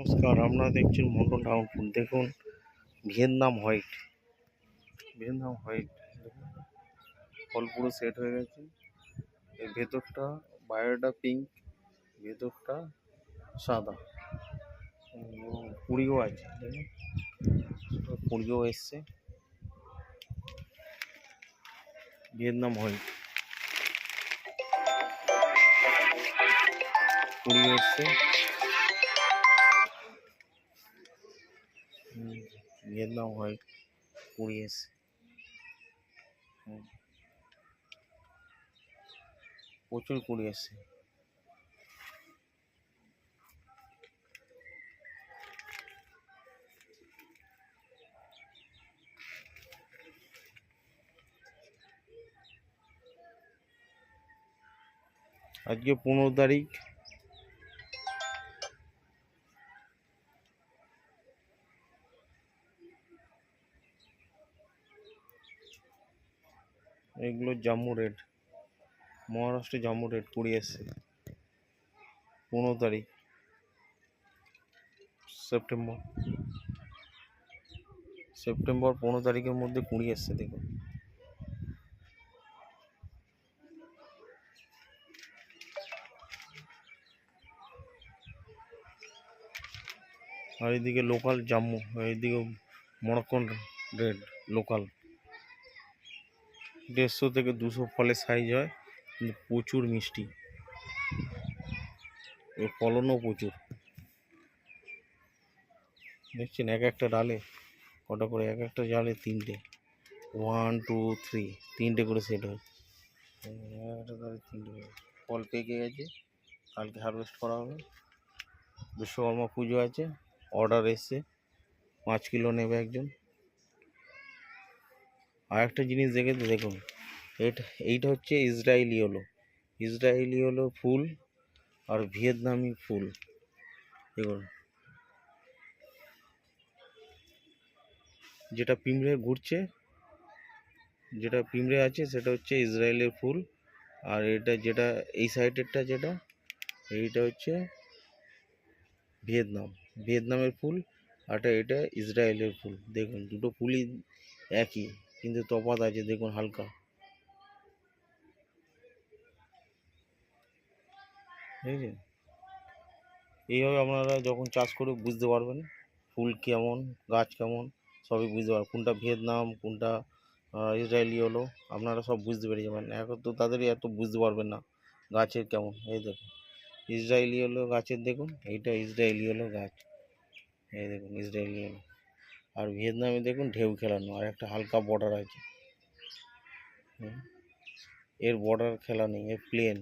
নমস্কার, আপনারা দেখছেন মন্ডল আউটপুট দেখুন, ভিয়েতনাম হোয়াইট। ভিয়েতনাম হোয়াইট ফল পুরো সেট হয়ে গেছে। এর ভেতরটা বাইরেটা পিঙ্ক, ভেতরটা সাদা। কুড়িও আছে কুড়িও এসছে। Vietnam white. কুড়ি এসছে। হুম, ভিয়েতনাম হোয়াইট কুড়ি এসছে প্রচুর কুড়ি আজকে পনেরো তারিখ। এগুলো জাম্মু রেড। মহারাষ্ট্রে জাম্মু রেড কুড়ি এসছে। পনেরো তারিখ। সেপ্টেম্বর। সেপ্টেম্বর পনেরো তারিখের মধ্যে কুড়ি এসছে, দেখুন। আর এদিকে লোকাল জাম্মু এদিকে মরক্কন রেড লোকাল দেড়শো থেকে দুশো ফলের সাইজ হয়, কিন্তু প্রচুর মিষ্টি। এর ফলনও প্রচুর। দেখছেন, এক একটা ডালে, কটা করে? এক একটা ডালে তিনটে। ওয়ান টু থ্রি তিনটে করে সেট হয়। এক একটা ডালে তিনটে ফল পেকে গেছে, কালকে হারভেস্ট করা হবে। বিশ্বকর্মা পুজো আছে অর্ডার এসছে। পাঁচ কিলো নেবে একজন। আর একটা জিনিস দেখে দেখুন এটা এইটা হচ্ছে ইসরায়েলি হলো। ইসরায়েলি হলো ফুল আর ভিয়েতনামি ফুল। দেখুন, যেটা পিঁমড়ে ঘুরছে, যেটা পিঁমড়ে আছে সেটা হচ্ছে ইসরায়েলের ফুল। আর এটা যেটা, এই সাইডেরটা যেটা, এইটা হচ্ছে ভিয়েতনাম, ভিয়েতনামের ফুল। আর এটা ইসরায়েলের ফুল। দেখুন, দুটো ফুলই একই। কিন্তু তফাৎ আছে, দেখুন হালকা। বুঝেছেন এইভাবে আপনারা যখন চাষ করে বুঝতে পারবেন, ফুল কেমন, গাছ কেমন, সবই বুঝতে পারবেন। কোনটা ভিয়েতনাম, কোনটা ইসরায়েলি হলো, আপনারা সব বুঝতে পেরে যাবেন। এখন তো তাদেরই এত বুঝতে পারবেন না গাছের কেমন, এই দেখুন। ইসরায়েলি হলো গাছের, দেখুন, এইটা ইসরায়েলি হলো গাছ। এই দেখুন, ইসরায়েলি হলো। আর ভিয়েতনামে দেখুন ঢেউ খেলানো, আর একটা হালকা বর্ডার আছে। এর বর্ডার খেলা নেই এর প্লেন